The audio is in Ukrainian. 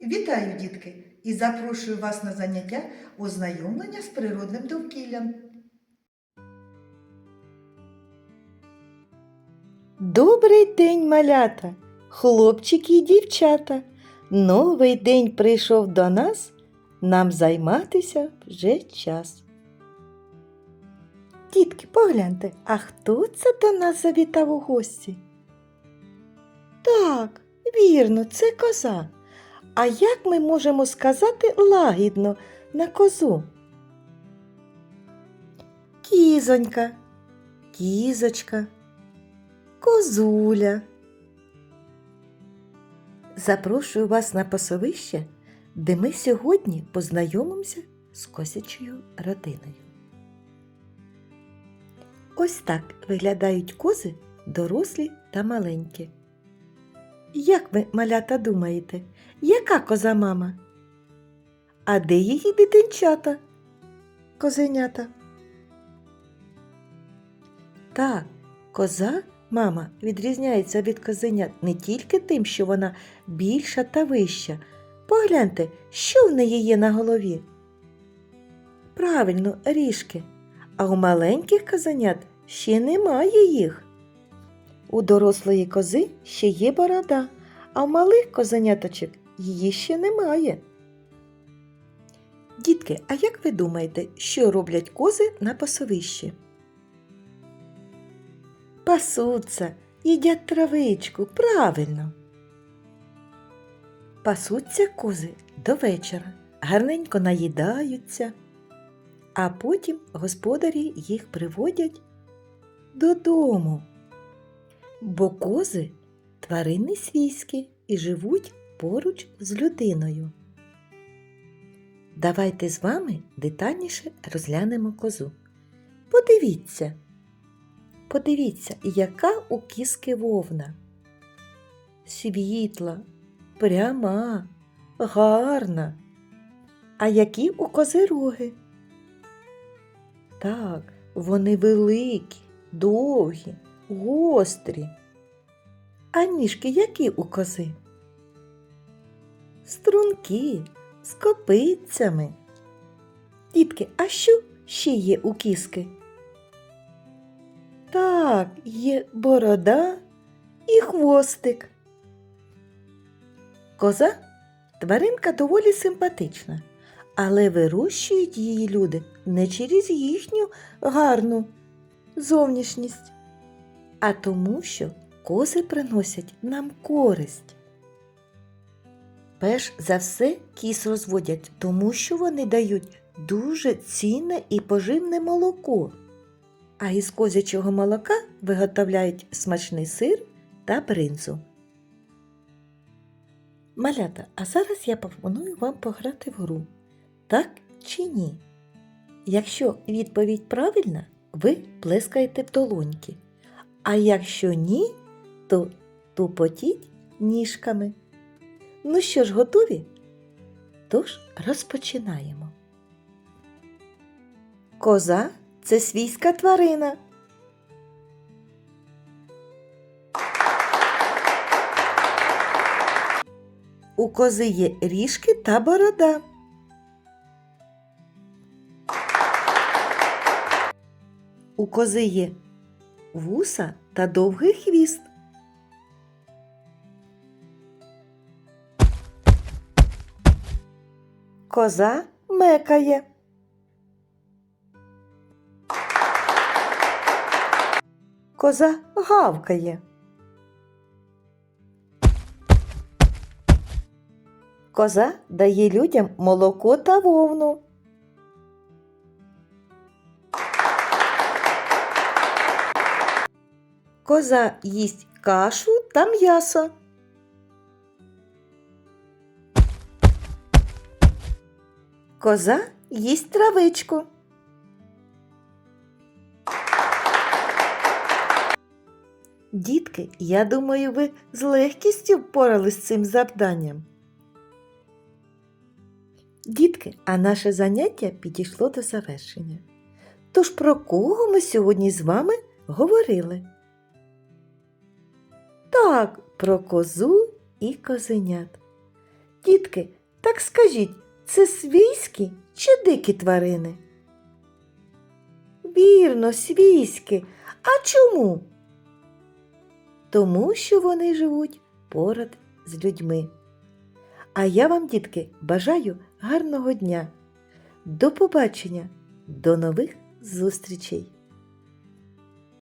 Вітаю, дітки! І запрошую вас на заняття ознайомлення з природним довкіллям. Добрий день, малята, хлопчики і дівчата. Новий день прийшов до нас, нам займатися вже час. Дітки, погляньте, а хто це до нас завітав у гості? Так, вірно, це коза. А як ми можемо сказати лагідно на козу? Кізонька, кізочка, козуля. Запрошую вас на пасовище, де ми сьогодні познайомимося з козячою родиною. Ось так виглядають кози дорослі та маленькі. Як ви, малята, думаєте, яка коза мама? А де її дитинчата? Козенята? Так, коза, мама, відрізняється від козенят не тільки тим, що вона більша та вища. Погляньте, що в неї є на голові. Правильно, ріжки. А у маленьких козенят ще немає їх. У дорослої кози ще є борода, а в малих козеняточок її ще немає. Дітки, а як ви думаєте, що роблять кози на пасовищі? Пасуться, їдять травичку, правильно. Пасуться кози до вечора, гарненько наїдаються, а потім господарі їх приводять додому. Бо кози тварини свійські і живуть поруч з людиною. Давайте з вами детальніше розглянемо козу. Подивіться. Подивіться, яка у кіски вовна. Світла, пряма, гарна. А які у кози роги? Так, вони великі, довгі, гострі. А ніжки які у кози? Струнки з копицями. Дітки, а що ще є у кіски? Так, є борода і хвостик. Коза тваринка доволі симпатична, але вирощують її люди не через їхню гарну зовнішність, а тому, що кози приносять нам користь. Перш за все кіз розводять, тому що вони дають дуже цінне і поживне молоко. А із козячого молока виготовляють смачний сир та бринзу. Малята, а зараз я пропоную вам пограти в гру. Так чи ні? Якщо відповідь правильна, ви плескаєте в долоньки. А якщо ні, то тупотіть ніжками. Ну що ж, готові? Тож розпочинаємо. Коза це свійська тварина. У кози є ріжки та борода. У кози є вуса та довгий хвіст. Коза мекає. Коза гавкає. Коза дає людям молоко та вовну. Коза їсть кашу та м'ясо. Коза їсть травичку. Дітки, я думаю, ви з легкістю впорались з цим завданням. Дітки, а наше заняття підійшло до завершення. Тож про кого ми сьогодні з вами говорили? Так, про козу і козенят. Дітки, так скажіть, це свійські чи дикі тварини? Вірно, свійські. А чому? Тому що вони живуть поряд з людьми. А я вам, дітки, бажаю гарного дня. До побачення, до нових зустрічей!